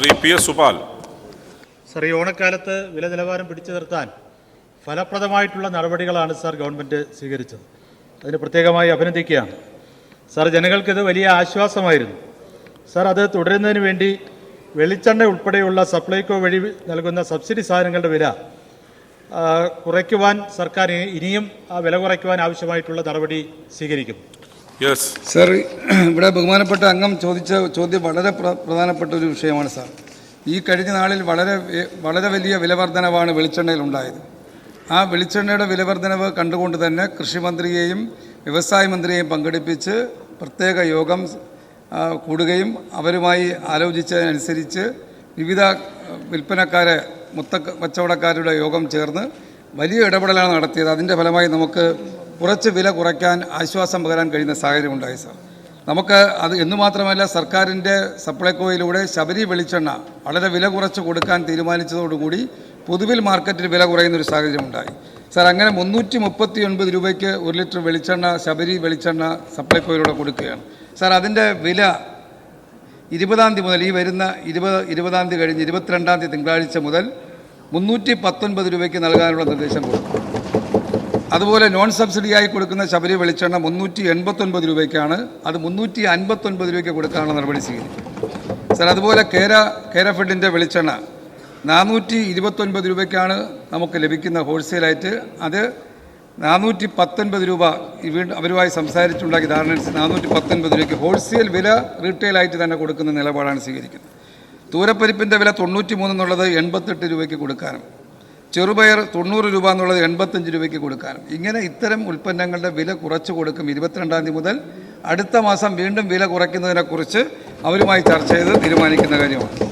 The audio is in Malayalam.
Shri P S Supal sir ഈ ഓണക്കാലത്ത് വില നിലവാരം പിടിച്ചു നിർത്താൻ ഫലപ്രദമായിട്ടുള്ള നടപടികളാണ് സാർ ഗവൺമെന്റ് സ്വീകരിച്ചത്. അതിന് പ്രത്യേകമായി അഭിനന്ദിക്കുകയാണ്. സാർ ജനങ്ങൾക്കിത് വലിയ ആശ്വാസമായിരുന്നു. സാർ അത് തുടരുന്നതിന് വേണ്ടി വെളിച്ചെണ്ണ ഉൾപ്പെടെയുള്ള സപ്ലൈകോ വഴി നൽകുന്ന സബ്സിഡി സാധനങ്ങളുടെ വില കുറയ്ക്കുവാൻ സർക്കാർ ഇനിയും ആ വില കുറയ്ക്കുവാൻ ആവശ്യമായിട്ടുള്ള നടപടി സ്വീകരിക്കും. യെസ് സർ ഇവിടെ ബഹുമാനപ്പെട്ട അംഗം ചോദിച്ച ചോദ്യം വളരെ പ്രധാനപ്പെട്ട ഒരു വിഷയമാണ് സാർ ഈ കഴിഞ്ഞ നാളിൽ വളരെ വളരെ വലിയ വിലവർധനവാണ് വെളിച്ചെണ്ണയിൽ ഉണ്ടായത്. ആ വെളിച്ചെണ്ണയുടെ വിലവർധനവ് കണ്ടുകൊണ്ട് തന്നെ കൃഷിമന്ത്രിയെയും വ്യവസായ മന്ത്രിയെയും പങ്കെടുപ്പിച്ച് പ്രത്യേക യോഗം കൂടുകയും അവരുമായി ആലോചിച്ചതിനനുസരിച്ച് വിവിധ വിൽപ്പനക്കാരെ മൊത്ത കച്ചവടക്കാരുടെ യോഗം ചേർന്ന് വലിയ ഇടപെടലാണ് നടത്തിയത്. അതിന്റെ ഫലമായി നമുക്ക് കുറച്ച് വില കുറയ്ക്കാൻ ആശ്വാസം പകരാൻ കഴിയുന്ന സാഹചര്യം ഉണ്ടായി സാർ. നമുക്ക് അത് എന്ന് മാത്രമല്ല സർക്കാരിന്റെ സപ്ലൈകോയിലൂടെ ശബരി വെളിച്ചെണ്ണ വളരെ വില കുറച്ച് കൊടുക്കാൻ തീരുമാനിച്ചതോടുകൂടി പൊതുവിൽ മാർക്കറ്റിൽ വില കുറയുന്ന ഒരു സാഹചര്യം ഉണ്ടായി. സാർ അങ്ങനെ മുന്നൂറ്റി മുപ്പത്തി ഒൻപത് രൂപയ്ക്ക് ഒരു ലിറ്റർ വെളിച്ചെണ്ണ ശബരി വെളിച്ചെണ്ണ സപ്ലൈകോയിലൂടെ കൊടുക്കുകയാണ്. സാർ അതിന്റെ വില ഇരുപതാം തീയതി മുതൽ ഈ വരുന്ന ഇരുപത് ഇരുപതാം തീയതി കഴിഞ്ഞ് ഇരുപത്തിരണ്ടാം തീയതി തിങ്കളാഴ്ച മുതൽ മുന്നൂറ്റി പത്തൊൻപത് രൂപയ്ക്ക് നൽകാനുള്ള നിർദ്ദേശം കൊടുക്കും. അതുപോലെ നോൺ സബ്സിഡിയായി കൊടുക്കുന്ന ശബരി വെളിച്ചെണ്ണ മുന്നൂറ്റി എൺപത്തൊൻപത് രൂപയ്ക്കാണ്. അത് മുന്നൂറ്റി അൻപത്തൊൻപത് രൂപയ്ക്ക് കൊടുക്കാനുള്ള നടപടി സ്വീകരിക്കും. സാർ അതുപോലെ കേര കേരഫെഡിന്റെ വെളിച്ചെണ്ണ നാനൂറ്റി ഇരുപത്തൊൻപത് രൂപയ്ക്കാണ് നമുക്ക് ലഭിക്കുന്ന ഹോൾസെയിലായിട്ട്. അത് നാനൂറ്റി പത്തൊൻപത് രൂപ വീണ്ടും അവരുമായി സംസാരിച്ചുണ്ടാക്കി ധാരണ നാനൂറ്റി പത്തൊൻപത് രൂപയ്ക്ക് ഹോൾസെയിൽ വില റീറ്റെയിലായിട്ട് തന്നെ കൊടുക്കുന്ന നിലപാടാണ് സ്വീകരിക്കുന്നത്. തൂരപ്പരിപ്പിന്റെ വില തൊണ്ണൂറ്റി മൂന്നെന്നുള്ളത് എൺപത്തെട്ട് രൂപയ്ക്ക് കൊടുക്കാനും. ചെറുപയർ തൊണ്ണൂറ് രൂപ എന്നുള്ളത് എൺപത്തഞ്ച് രൂപയ്ക്ക് കൊടുക്കാനും ഇങ്ങനെ ഇത്തരം ഉൽപ്പന്നങ്ങളുടെ വില കുറച്ച് കൊടുക്കും ഇരുപത്തിരണ്ടാം തീയതി മുതൽ അടുത്ത മാസം വീണ്ടും വില കുറയ്ക്കുന്നതിനെക്കുറിച്ച് അവരുമായി ചർച്ച ചെയ്ത് തീരുമാനിക്കുന്ന കാര്യമാണ്.